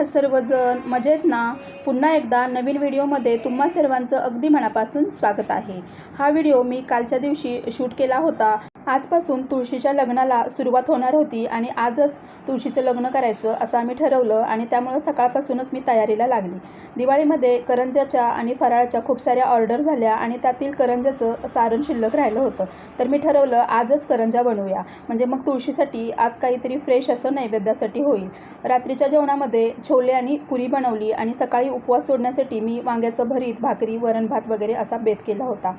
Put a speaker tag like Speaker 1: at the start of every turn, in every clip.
Speaker 1: आहात सर्वजण मजेत ना? पुन्हा एकदा नवीन व्हिडिओमध्ये तुम्हा सर्वांचं अगदी मनापासून स्वागत आहे. हा व्हिडिओ मी कालच्या दिवशी शूट केला होता. आजपासून तुळशीच्या लग्नाला सुरुवात होणार होती आणि आजच तुळशीचं लग्न करायचं असं आम्ही ठरवलं आणि त्यामुळं सकाळपासूनच मी तयारीला लागली. दिवाळीमध्ये करंजाच्या आणि फराळाच्या खूप साऱ्या ऑर्डर झाल्या आणि त्यातील करंजाचं सारण शिल्लक राहिलं होतं. तर मी ठरवलं आजच करंजा बनवूया. म्हणजे मग तुळशीसाठी आज काहीतरी फ्रेश असं नैवेद्यासाठी होईल. रात्रीच्या जेवणामध्ये छोले आणि पुरी बनवली आणि सकाळी उपवास सोडण्यासाठी मी वांग्याचं भरीत भाकरी वरण भात वगैरे असा बेत केला होता.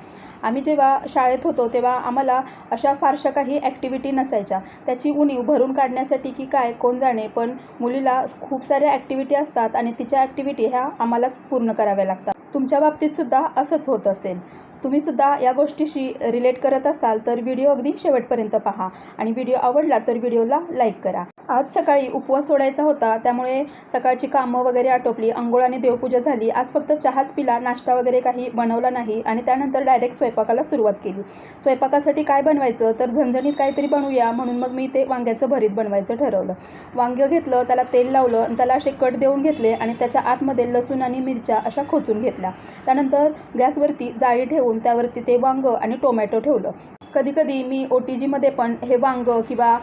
Speaker 1: आम्ही जेव्हा शाळेत होतो तेव्हा आम्हाला अशा फारशा काही ॲक्टिव्हिटी नसायच्या. त्याची उणीव भरून काढण्यासाठी की काय कोण जाणे पण मुलीला खूप साऱ्या ॲक्टिव्हिटी असतात आणि तिच्या ॲक्टिव्हिटी ह्या आम्हालाच पूर्ण कराव्या लागतात. तुमच्या बाबतीत सुद्धा असंच होत असेल. तुम्ही सुद्धा या गोष्टीशी रिलेट करत असाल तर व्हिडिओ अगदी शेवटपर्यंत पहा. आणि व्हिडिओ आवडला तर व्हिडिओला लाईक करा. आज सकाळी उपवास सोडायचा होता. त्यामुळे सकाळची कामं वगैरे आटोपली. आंघोळ आणि देवपूजा झाली. आज फक्त चहाच पिला नाश्ता वगैरे काही बनवला नाही आणि त्यानंतर डायरेक्ट स्वयंपाकाला सुरुवात केली. स्वयंपाकासाठी काय बनवायचं? तर झणझणीत काहीतरी बनवूया म्हणून मग मी ते वांग्याचं भरीत बनवायचं ठरवलं. वांगं घेतलं त्याला तेल लावलं आणि त्याला असे कट देऊन घेतले आणि त्याच्या आतमध्ये लसूण आणि मिरच्या अशा खोचून घेतल्या. त्यानंतर गॅसवरती जाळी ठेवून त्यावरती ते वांगं आणि टोमॅटो ठेवलं. कधीकधी मी ओ टी जीमध्ये पण हे वांगं किंवा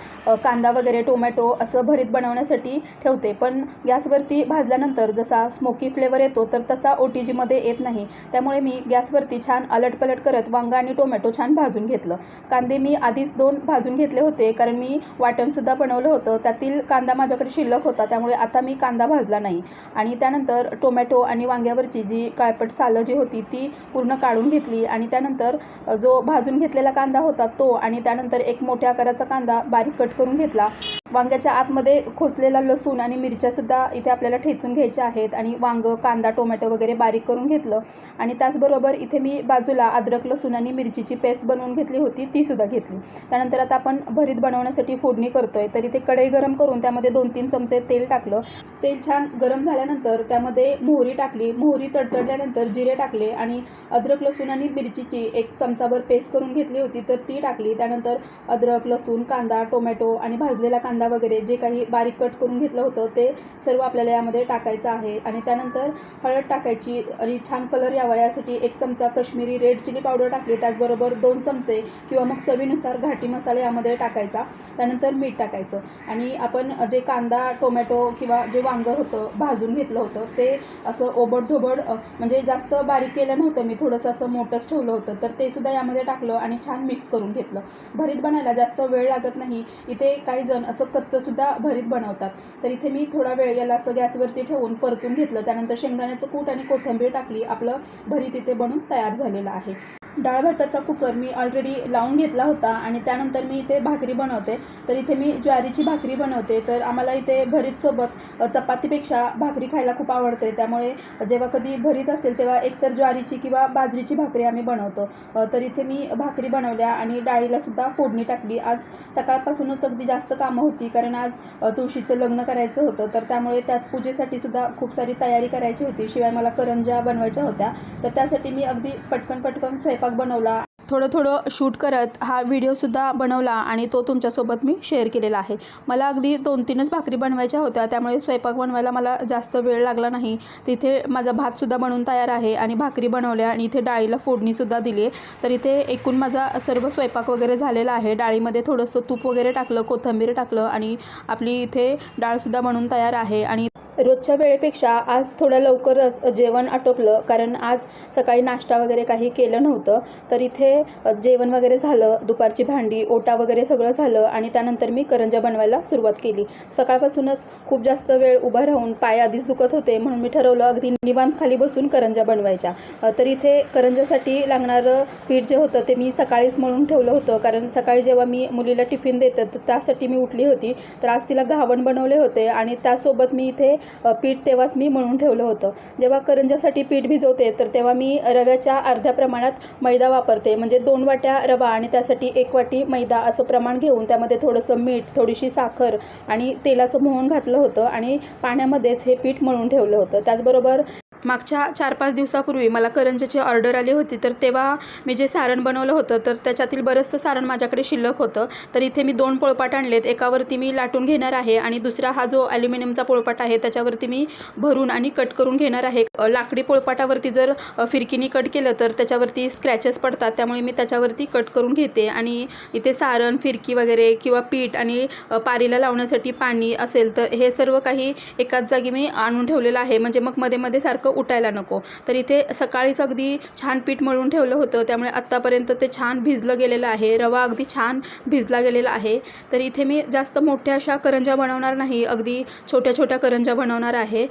Speaker 1: कांदा वगैरे टोमॅटो असं भरीत बनवण्यासाठी ठेवते. पण गॅसवरती भाजल्यानंतर जसा स्मोकी फ्लेवर येतो तर तसा ओ टी जीमध्ये येत नाही. त्यामुळे मी गॅसवरती छान अलटपलट करत वांगा आणि टोमॅटो छान भाजून घेतलं. कांदे मी आधीच दोन भाजून घेतले होते कारण मी वाटणसुद्धा बनवलं होतं. त्यातील कांदा माझ्याकडे शिल्लक होता त्यामुळे आता मी कांदा भाजला नाही. आणि त्यानंतर टोमॅटो आणि वांग्यावरची जी काळपट सालं जी होती ती पूर्ण काढून घेतली. आणि त्यानंतर जो भाजून घेतलेला कांदा होता तो आणि त्यानंतर एक मोठ्या आकाराचा कांदा बारीक कट करून घेतला. वांग्याच्या आतमध्ये खोचलेला लसूण आणि मिरच्यासुद्धा इथे आपल्याला ठेचून घ्यायच्या आहेत आणि वांगं कांदा टोमॅटो वगैरे बारीक करून घेतलं. आणि त्याचबरोबर इथे मी बाजूला अद्रक लसूण आणि मिरचीची पेस्ट बनवून घेतली होती तीसुद्धा घेतली. त्यानंतर आता आपण भरीत बनवण्यासाठी फोडणी करतोय. तर इथे कढई गरम करून त्यामध्ये दोन तीन चमचे तेल टाकलं. तेल छान गरम झाल्यानंतर त्यामध्ये मोहरी टाकली. मोहरी तडतडल्यानंतर जिरे टाकले आणि अद्रक लसूण आणि मिरचीची एक चमचाभर पेस्ट करून घेतली होती. तर ती टाकली. त्यानंतर अद्रक लसूण कांदा टोमॅटो आणि भाजलेला कांदा वगैरे जे काही बारीक कट करून घेतलं होतं ते सर्व आपल्याला यामध्ये टाकायचं आहे. आणि त्यानंतर हळद टाकायची आणि छान कलर यावा यासाठी एक चमचा कश्मीरी रेड चिली पावडर टाकली. त्याचबरोबर दोन चमचे किंवा मग चवीनुसार घाटी मसाला यामध्ये टाकायचा. त्यानंतर मीठ टाकायचं. आणि आपण जे कांदा टोमॅटो किंवा जे वांगं होतं भाजून घेतलं होतं ते असं ओबड ढोबड म्हणजे जास्त बारीक केलं नव्हतं मी. थोडंसं असं मोठंच ठेवलं होतं. तर ते सुद्धा यामध्ये टाकलं आणि छान मिक्स मिक्स करून घेतलं. भरीत बनायला जास्त वेळ लागत नाही. इथे काही जण असं कच्चंसुद्धा भरीत बनवतात. तर इथे मी थोडा वेळ याला असं गॅसवरती ठेवून परतून घेतलं. त्यानंतर शेंगदाण्याचं कूट आणि कोथिंबीर टाकली. आपलं भरीत इथे बनून तयार झालेलं आहे. डाळ भाताचा कुकर मी ऑलरेडी लावून घेतला होता आणि त्यानंतर मी इथे भाकरी बनवते. तर इथे मी ज्वारीची भाकरी बनवते. तर आम्हाला इथे भरीतसोबत चपातीपेक्षा भाकरी खायला खूप आवडते. त्यामुळे जेव्हा कधी भरीत असेल तेव्हा एकतर ज्वारीची किंवा बाजरीची भाकरी आम्ही बनवतो. तर इथे मी भाकरी बनवल्या आणि डाळीला सुद्धा फोडणी टाकली. आज सकाळपासूनच अगदी जास्त कामं होती. कारण आज तुळशीचं लग्न करायचं होतं. तर त्यामुळे त्यात पूजेसाठी सुद्धा खूप सारी तयारी करायची होती. शिवाय मला करंज्या बनवायच्या होत्या. तर त्यासाठी मी अगदी पटकन पटकन स्वयंपाक बनवला. थोडं थोडं शूट करत हा व्हिडिओसुद्धा बनवला आणि तो तुमच्यासोबत मी शेअर केलेला आहे. मला अगदी दोन तीनच भाकरी बनवायच्या होत्या त्यामुळे स्वयंपाक बनवायला मला जास्त वेळ लागला नाही. तिथे माझा भातसुद्धा बनवून तयार आहे आणि भाकरी बनवल्या आणि इथे डाळीला फोडणीसुद्धा दिली आहे. तर इथे एकूण माझा सर्व स्वयंपाक वगैरे झालेला आहे. डाळीमध्ये थोडंसं तूप वगैरे टाकलं कोथिंबीर टाकलं आणि आपली इथे डाळसुद्धा बनवून तयार आहे आणि रोजच्या वेळेपेक्षा आज थोडं लवकरच जेवण आटोपलं कारण आज सकाळी नाश्ता वगैरे काही केलं नव्हतं. तर इथे जेवण वगैरे झालं दुपारची भांडी ओटा वगैरे सगळं झालं आणि त्यानंतर मी करंजा बनवायला सुरुवात केली. सकाळपासूनच खूप जास्त वेळ उभा राहून पाय आधीच दुखत होते म्हणून मी ठरवलं अगदी निवांत खाली बसून करंजा बनवायच्या. तर इथे करंजासाठी लागणारं पीठ जे होतं ते मी सकाळीच मळून ठेवलं होतं कारण सकाळी जेव्हा मी मुलीला टिफिन देतं तर त्यासाठी मी उठली होती. तर आज तिला घावण बनवले होते आणि त्यासोबत मी इथे पीठ तेव्हाच मी मळून ठेवलं होतं. जेव्हा करंजासाठी पीठ भिजवते तर तेव्हा मी रव्याच्या अर्ध्या प्रमाणात मैदा वापरते. म्हणजे दोन वाट्या रवा आणि त्यासाठी एक वाटी मैदा असं प्रमाण घेऊन त्यामध्ये थोडंसं मीठ थोडीशी साखर आणि तेलाचं मोहन घातलं होतं आणि पाण्यामध्येच हे पीठ मळून ठेवलं होतं. त्याचबरोबर मागच्या चार पाच दिवसापूर्वी मला करंजाची ऑर्डर आली होती तर तेव्हा मी जे सारण बनवलं होतं तर त्याच्यातील बरंचसं सारण माझ्याकडे शिल्लक होतं. तर इथे मी दोन पोळपाट आणलेत. एकावरती मी लाटून घेणार आहे आणि दुसरा हा जो ॲल्युमिनियमचा पोळपाट आहे त्याच्यावरती मी भरून आणि कट करून घेणार आहे. लाकडी पोळपाटावरती जर फिरकीनी कट केलं तर त्याच्यावरती स्क्रॅचेस पडतात. त्यामुळे मी त्याच्यावरती कट करून घेते आणि इथे सारण फिरकी वगैरे किंवा पीठ आणि पारीला लावण्यासाठी पाणी असेल तर हे सर्व काही एकाच जागी मी आणून ठेवलेलं आहे. म्हणजे मग मध्ये मध्ये सारखं उठायला नको. तर इथे सकाळीच अगदी छान पीठ मळून ठेवलं होतं. त्यामुळे आत्तापर्यंत ते छान भिजलं गेलेलं आहे. रवा अगदी छान भिजला गेलेला आहे. तर इथे मी जास्त मोठ्या अशा करंजा बनवणार नाही. अगदी छोट्या छोट्या करंजा बनवणार आहे.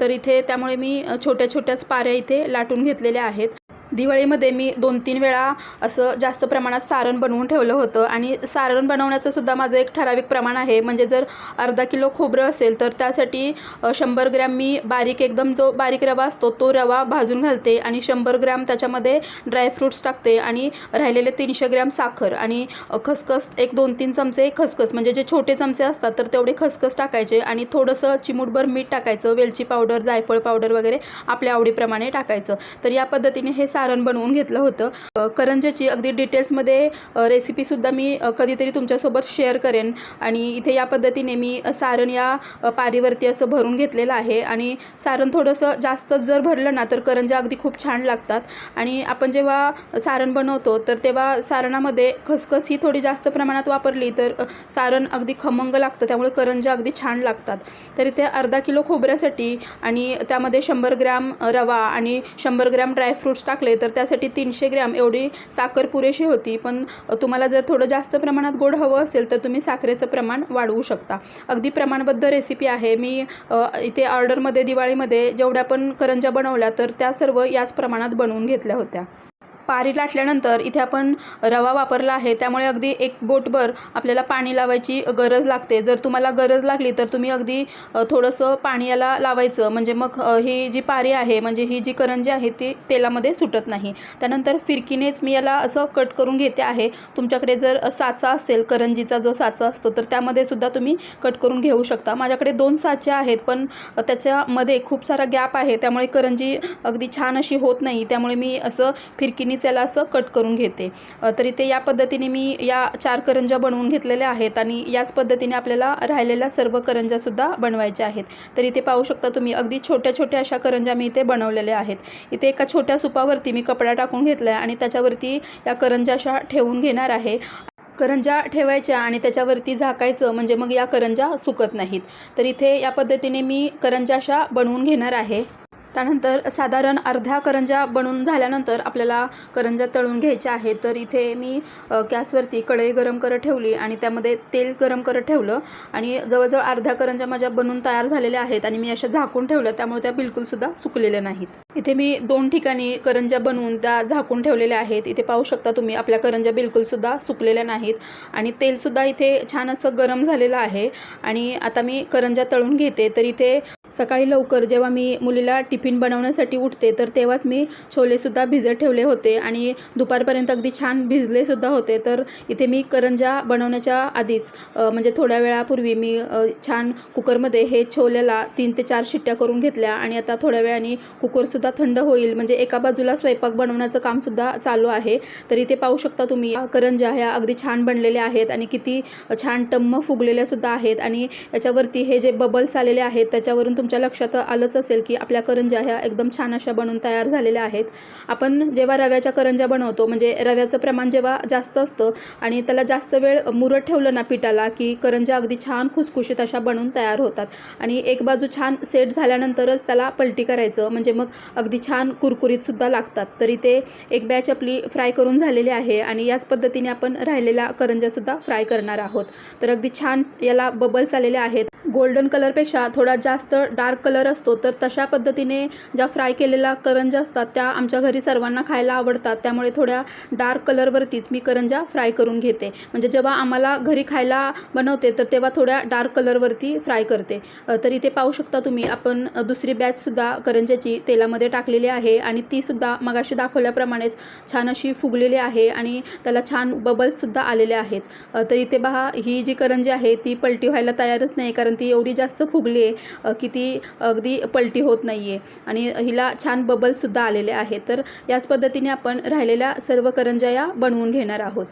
Speaker 1: तर इथे त्यामुळे मी छोट्या छोट्याच पाऱ्या इथे लाटून घेतलेल्या आहेत. दिवाळीमध्ये मी दोन तीन वेळा असं जास्त प्रमाणात सारण बनवून ठेवलं होतं. आणि सारण बनवण्याचं सुद्धा माझं एक ठराविक प्रमाण आहे. म्हणजे जर अर्धा किलो खोबरं असेल तर त्यासाठी शंभर ग्रॅम मी बारीक एकदम जो बारीक रवा असतो तो रवा भाजून घालते आणि शंभर ग्रॅम त्याच्यामध्ये ड्रायफ्रूट्स टाकते आणि राहिलेले तीनशे ग्रॅम साखर आणि खसखस एक दोन तीन चमचे खसखस. म्हणजे जे छोटे चमचे असतात तर तेवढे खसखस टाकायचे आणि थोडंसं चिमूटभर मीठ टाकायचं वेलची पावडर जायफळ पावडर वगैरे आपल्या आवडीप्रमाणे टाकायचं. तर या पद्धतीने हे सारण बनवून घेतलं होतं. करंजाची अगदी डिटेल्समध्ये रेसिपीसुद्धा मी कधीतरी तुमच्यासोबत शेअर करेन. आणि इथे या पद्धतीने मी सारण या पारीवरती असं भरून घेतलेलं आहे. आणि सारण थोडंसं जास्तच जर भरलं ना तर करंजा अगदी खूप छान लागतात. आणि आपण जेव्हा सारण बनवतो तर तेव्हा सारणामध्ये खसखस ही थोडी जास्त प्रमाणात वापरली तर सारण अगदी खमंग लागतं. त्यामुळे करंजा अगदी छान लागतात. तर इथे अर्धा किलो खोबऱ्यासाठी आणि त्यामध्ये शंभर ग्रॅम रवा आणि शंभर ग्रॅम ड्रायफ्रूट्स टाकले तर त्यासाठी तीनशे ग्रॅम एवढी साखर पुरेशी होती. पण तुम्हाला जर थोडं जास्त प्रमाणात गोड हवं असेल तर तुम्ही साखरेचं प्रमाण वाढवू शकता. अगदी प्रमाणबद्ध रेसिपी आहे. मी इथे ऑर्डरमध्ये दिवाळीमध्ये जेवढ्या पण करंजा बनवल्या तर त्या सर्व याच प्रमाणात बनवून घेतल्या होत्या. पारी लाटल्यानंतर इथे आपण रवा वापरला आहे. त्यामुळे अगदी एक बोटभर आपल्याला पाणी लावायची गरज लागते. जर तुम्हाला गरज लागली तर तुम्ही अगदी थोडंसं पाणी याला लावायचं. म्हणजे मग ही जी पारी आहे म्हणजे ही जी करंजी आहे ती तेलामध्ये सुटत नाही. त्यानंतर फिरकीनेच मी याला असं कट करून घेते आहे. तुमच्याकडे जर साचा असेल करंजीचा जो साचा असतो तर त्यामध्ये सुद्धा तुम्ही कट करून घेऊ शकता. माझ्याकडे दोन साचे आहेत पण त्याच्यामध्ये खूप सारा गॅप आहे. त्यामुळे करंजी अगदी छान अशी होत नाही. त्यामुळे मी असं फिरकीने मीच याला असं कट करून घेते. तर इथे या पद्धतीने मी या चार करंजा बनवून घेतलेल्या आहेत आणि याच पद्धतीने आपल्याला राहिलेल्या सर्व करंजासुद्धा बनवायच्या आहेत. तर इथे पाहू शकता तुम्ही अगदी छोट्या छोट्या अशा करंजा मी इथे बनवलेल्या आहेत. इथे एका छोट्या सुपावरती मी कपडा टाकून घेतला आहे आणि त्याच्यावरती या करंजा अशा ठेवून घेणार आहे. करंजा ठेवायच्या आणि त्याच्यावरती झाकायचं म्हणजे मग या करंजा सुकत नाहीत. तर इथे या पद्धतीने मी करंजा अशा बनवून घेणार आहे. त्यानंतर साधारण अर्ध्या करंजा बनवून झाल्यानंतर आपल्याला करंजा तळून घ्यायच्या आहेत. तर इथे मी गॅसवरती कढई गरम करत ठेवली आणि त्यामध्ये तेल गरम करत ठेवलं आणि जवळजवळ अर्ध्या करंजा माझ्या बनून तयार झालेल्या आहेत आणि मी अशा झाकून ठेवल्या त्यामुळे त्या बिलकुलसुद्धा सुकलेल्या नाहीत. इथे मी दोन ठिकाणी करंजा बनवून त्या झाकून ठेवलेल्या आहेत. इथे पाहू शकता तुम्ही आपल्या करंजा बिलकुलसुद्धा सुकलेल्या नाहीत आणि तेलसुद्धा इथे छान असं गरम झालेलं आहे आणि आता मी करंजा तळून घेते. तर इथे सकाळी लवकर जेव्हा मी मुलीला टिफिन बनवण्यासाठी उठते तर तेव्हाच मी छोलेसुद्धा भिजत ठेवले होते आणि दुपारपर्यंत अगदी छान भिजलेसुद्धा होते. तर इथे मी करंजा बनवण्याच्या आधीच म्हणजे थोड्या वेळापूर्वी मी छान कुकरमध्ये हे छोल्याला तीन ते चार शिट्ट्या करून घेतल्या आणि आता थोड्या वेळाने कुकरसुद्धा थंड होईल. म्हणजे एका बाजूला स्वयंपाक बनवण्याचं कामसुद्धा चालू आहे. तर इथे पाहू शकता तुम्ही करंजा ह्या अगदी छान बनलेल्या आहेत आणि किती छान टम्म फुगलेल्यासुद्धा आहेत आणि याच्यावरती हे जे बबल्स आलेले आहेत त्याच्यावरून तुमच्या लक्षात आलंच असेल की आपल्या करंजा ह्या एकदम छान अशा बनून तयार झालेल्या आहेत. आपण जेव्हा रव्याच्या करंजा बनवतो म्हणजे रव्याचं प्रमाण जेव्हा जास्त असतं आणि त्याला जास्त वेळ मुरत ठेवलं ना पिठाला की करंजा अगदी छान खुसखुशीत अशा बनून तयार होतात. आणि एक बाजू छान सेट झाल्यानंतरच त्याला पलटी करायचं म्हणजे मग अगदी छान कुरकुरीतसुद्धा लागतात. तरी ते एक बॅच आपली फ्राय करून झालेली आहे आणि याच पद्धतीने आपण राहिलेल्या करंजासुद्धा फ्राय करणार आहोत. तर अगदी छान याला बबल्स आलेले आहेत. गोल्डन कलरपेक्षा थोडा जास्त डार्क कलर असतो तर तशा पद्धतीने ज्या फ्राय केलेल्या करंजा असतात त्या आमच्या घरी सर्वांना खायला आवडतात. त्यामुळे थोड्या डार्क कलरवरतीच मी करंजा फ्राय करून घेते. म्हणजे जेव्हा आम्हाला घरी खायला बनवते तर तेव्हा थोड्या डार्क कलरवरती फ्राय करते. तर इथे पाहू शकता तुम्ही आपण दुसरी बॅचसुद्धा करंज्याची तेलामध्ये टाकलेली आहे आणि तीसुद्धा मगाशी दाखवल्याप्रमाणेच छान अशी फुगलेली आहे आणि त्याला छान बबल्ससुद्धा आलेले आहेत. तर इथे पहा ही जी करंजी आहे ती पलटी व्हायला तयारच नाही कारण ती एवढी जास्त फुगली आहे की ती अगदी पलटी होत नाही आहे आणि हिला छान बबलसुद्धा आलेले आहेत. तर याच पद्धतीने आपण राहिलेल्या सर्व करंजा या बनवून घेणार आहोत.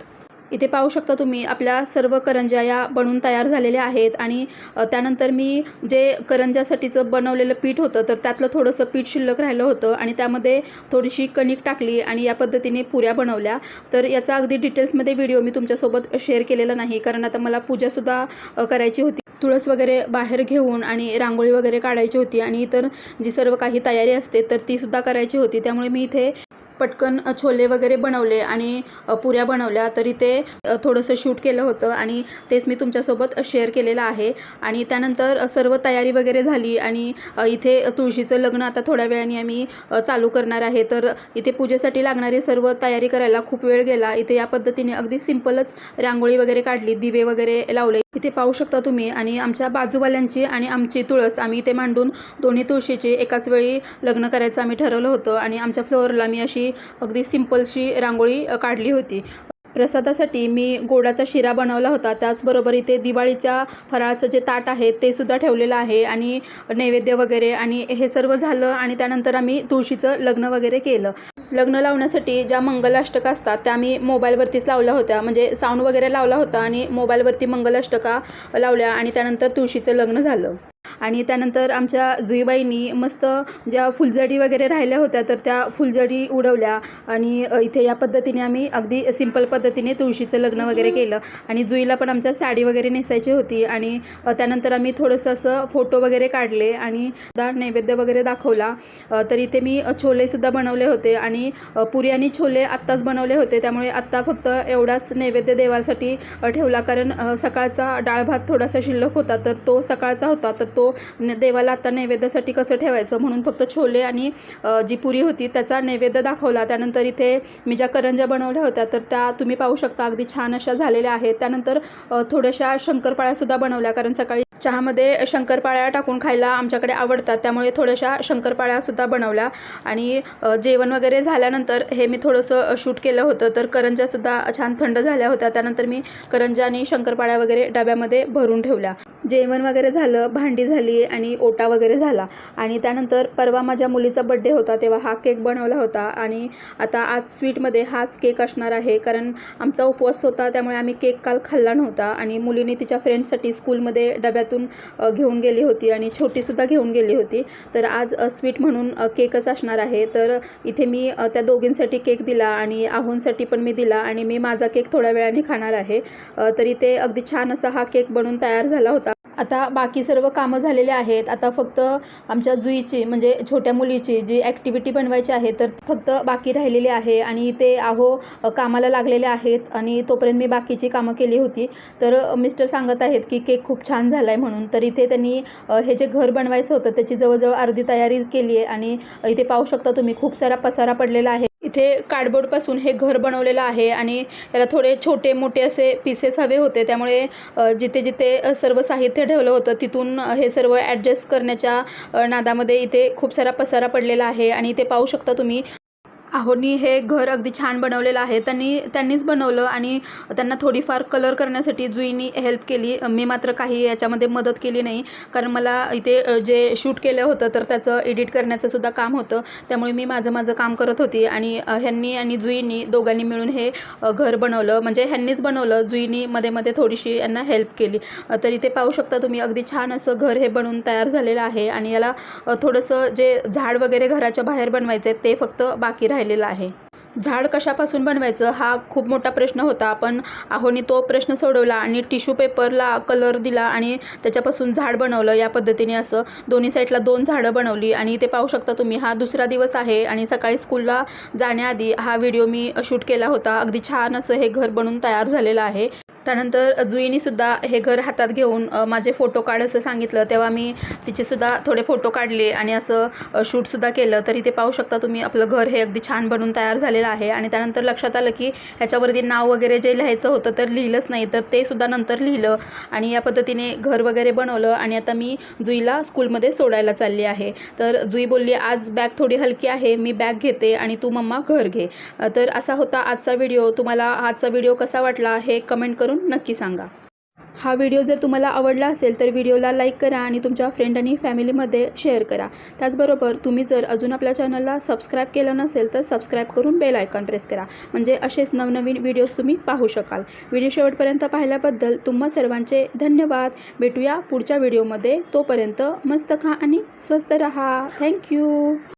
Speaker 1: इथे पाहू शकता तुम्ही आपल्या सर्व करंज्या या बनून तयार झालेल्या आहेत. आणि त्यानंतर मी जे करंज्यासाठीचं बनवलेलं पीठ होतं तर त्यातलं थोडंसं पीठ शिल्लक राहिलं होतं आणि त्यामध्ये थोडीशी कणिक टाकली आणि या पद्धतीने पुऱ्या बनवल्या. तर याचा अगदी डिटेल्समध्ये व्हिडिओ मी तुमच्यासोबत शेअर केलेला नाही कारण आता मला पूजासुद्धा करायची होती. तुळस वगैरे बाहेर घेऊन आणि रांगोळी वगैरे काढायची होती आणि इतर जी सर्व काही तयारी असते तर तीसुद्धा करायची होती. त्यामुळे मी इथे पटकन छोले वगैरे बनवले आणि पुऱ्या बनवल्या तरी ते थोडंसं शूट केलं होतं आणि तेच मी तुमच्यासोबत शेअर केलेलं आहे. आणि त्यानंतर सर्व तयारी वगैरे झाली आणि इथे तुळशीचं लग्न आता थोड्या वेळाने आम्ही चालू करणार आहे. तर इथे पूजेसाठी लागणारी सर्व तयारी करायला खूप वेळ गेला. इथे या पद्धतीने अगदी सिंपलच रांगोळी वगैरे काढली दिवे वगैरे लावले. इथे पाहू शकता तुम्ही. आणि आमच्या बाजूवाल्यांची आणि आमची तुळस आम्ही इथे मांडून दोन्ही तुळशीचे एकाच वेळी लग्न करायचं आम्ही ठरवलं होतं. आणि आमच्या फ्लोअरला मी अशी अगदी सिम्पलशी रांगोळी काढली होती. प्रसादासाठी मी गोडाचा शिरा बनवला होता. त्याचबरोबर इथे दिवाळीच्या फराळाचं जे ताट आहे ते सुद्धा ठेवलेलं आहे. आणि नैवेद्य वगैरे आणि हे सर्व झालं आणि त्यानंतर आम्ही तुळशीचं लग्न वगैरे केलं. लग्न लावण्यासाठी ज्या मंगलाष्टका असतात त्या मी मोबाईलवरतीच लावल्या होत्या. म्हणजे साऊंड वगैरे लावला होता आणि मोबाईलवरती मंगलाष्टका लावल्या आणि त्यानंतर तुळशीचं लग्न झालं. आणि त्यानंतर आमच्या जुईबाईंनी मस्त ज्या फुलझडी वगैरे राहिल्या होत्या तर त्या फुलझडी उडवल्या. आणि इथे या पद्धतीने आम्ही अगदी सिंपल पद्धतीने तुळशीचं लग्न वगैरे केलं. आणि जुईला पण आमच्या साडी वगैरे नेसायची होती. आणि त्यानंतर आम्ही थोडंसं असं फोटो वगैरे काढले आणि दा नैवेद्य वगैरे दाखवला. तर इथे मी छोलेसुद्धा बनवले होते. आणि पुरी आणि छोले आत्ताच बनवले होते. त्यामुळे आत्ता फक्त एवढाच नैवेद्य देवासाठी ठेवला. कारण सकाळचा डाळ भात थोडासा शिल्लक होता तर तो सकाळचा होता. तर तो देवाला आता नैवेद्यासाठी कसं ठेवायचं म्हणून फक्त छोले आणि जी पुरी होती त्याचा नैवेद्य दाखवला. त्यानंतर इथे मी ज्या करंज्या बनवल्या होत्या तर त्या तुम्ही पाहू शकता अगदी छान अशा झालेल्या आहेत. त्यानंतर थोड्याशा शंकरपाळ्यासुद्धा बनवल्या कारण सकाळी चहामध्ये शंकरपाळ्या टाकून खायला आमच्याकडे आवडतात. त्यामुळे थोड्याशा शंकरपाळ्यासुद्धा बनवल्या. आणि जेवण वगैरे झाल्यानंतर हे मी थोडंसं शूट केलं होतं तर करंज्यासुद्धा छान थंड झाल्या होत्या. त्यानंतर मी करंज्या आणि शंकरपाळ्या वगैरे डब्यामध्ये भरून ठेवल्या. जेवण वगैरे झालं भांडी झाली आणि ओटा वगैरे झाला. आणि त्यानंतर परवा माझ्या मुलीचा बड्डे होता तेव्हा हा केक बनवला होता. आणि आता आज स्वीटमध्ये हाच केक असणार आहे. कारण आमचा उपवास होता त्यामुळे आम्ही केक काल खाल्ला नव्हता. आणि मुलीने तिच्या फ्रेंडसाठी स्कूलमध्ये डब्यातून घेऊन गेली होती आणि छोटीसुद्धा घेऊन गेली होती. तर आज स्वीट म्हणून केकच असणार आहे. तर इथे मी त्या दोघींसाठी केक दिला आणि आहोंसाठी पण मी दिला आणि मी माझा केक थोड्या वेळाने खाणार आहे. तरी तर इथे अगदी छान असा हा केक बनून तयार झाला होता. आता बाकी सर्व कामं झालेले आहेत. आता फक्त आमच्या जुईची म्हणजे छोट्या मुलीची जी ॲक्टिव्हिटी बनवायची आहे तर फक्त बाकी राहिलेली आहे आणि ते आहो कामाला लागलेले आहेत आणि तोपर्यंत मी बाकीची कामं केली होती. तर मिस्टर सांगत आहेत की केक खूप छान झाला आहे म्हणून. तर इथे त्यांनी हे जे घर बनवायचं होतं त्याची जवळजवळ अर्धी तयारी केली आहे आणि इथे पाहू शकता तुम्ही खूप सारा पसारा पडलेला आहे. इथे कार्डबोर्डपासून हे घर बनवलेलं आहे आणि याला थोडे छोटे मोठे असे पीसेस हवे होते. त्यामुळे जिथे जिथे सर्व साहित्य ठेवलं होतं तिथून हे सर्व ॲडजस्ट करण्याच्या नादामध्ये इथे खूप सारा पसारा पडलेला आहे आणि इथे पाहू शकता तुम्ही. आहोनी हे घर अगदी छान बनवलेलं आहे. त्यांनी त्यांनीच बनवलं आणि त्यांना थोडीफार कलर करण्यासाठी जुईनी हेल्प केली. मी मात्र काही याच्यामध्ये मदत केली नाही. कारण मला इथे जे शूट केलं होतं तर त्याचं एडिट करण्याचं सुद्धा काम होतं. त्यामुळे मी माझं माझं काम करत होती आणि ह्यांनी आणि जुईनी दोघांनी मिळून हे घर बनवलं. म्हणजे ह्यांनीच बनवलं. जुईनी मध्ये मध्ये थोडीशी यांना हेल्प केली. तर इथे पाहू शकता तुम्ही अगदी छान असं घर हे बनवून तयार झालेलं आहे. आणि याला थोडंसं जे झाड वगैरे घराच्या बाहेर बनवायचं आहे ते फक्त बाकी राहिलेलं आहे. झाड कशापासून बनवायचं हा खूप मोठा प्रश्न होता. पण आहोनी तो प्रश्न सोडवला आणि टिश्यू पेपरला कलर दिला आणि त्याच्यापासून झाड बनवलं. या पद्धतीने असं दोन्ही साईडला दोन झाडं बनवली आणि ते पाहू शकता तुम्ही हा दुसरा दिवस आहे आणि सकाळी स्कूलला जाण्याआधी हा व्हिडिओ मी शूट केला होता. अगदी छान असं हे घर बनून तयार झालेलं आहे. त्यानंतर जुईनीसुद्धा हे घर हातात घेऊन माझे फोटो काढ असं सांगितलं. तेव्हा मी तिचेसुद्धा थोडे फोटो काढले आणि असं शूटसुद्धा केलं. तरी ते पाहू शकता तुम्ही आपलं घर हे अगदी छान बनून तयार झालेलं आहे. आणि त्यानंतर लक्षात आलं की ह्याच्यावरती नाव वगैरे जे लिहायचं होतं तर लिहिलंच नाही. तर ते सुद्धा नंतर लिहिलं आणि या पद्धतीने घर वगैरे बनवलं. आणि आता मी जुईला स्कूलमध्ये सोडायला चालली आहे. तर जुई बोलली आज बॅग थोडी हलकी आहे. मी बॅग घेते आणि तू मम्मा घर घे. तर असा होता आजचा व्हिडिओ तुम्हाला आजचा व्हिडिओ कसा वाटला हे कमेंट करून करून नक्की सांगा. हा व्हिडिओ जर तुम्हाला आवडला असेल तर व्हिडिओला लाईक करा आणि तुमच्या फ्रेंड आणि फॅमिलीमध्ये शेअर करा. त्याचबरोबर तुम्ही जर अजून आपल्या चॅनलला सबस्क्राईब केलं नसेल तर सबस्क्राईब करून बेल आयकॉन प्रेस करा. म्हणजे असेच नवनवीन व्हिडिओज तुम्ही पाहू शकाल. व्हिडिओ शेवटपर्यंत पाहिल्याबद्दल तुम्हा सर्वांचे धन्यवाद. भेटूया पुढच्या व्हिडिओमध्ये. तोपर्यंत मस्त खा आणि स्वस्त रहा. थँक्यू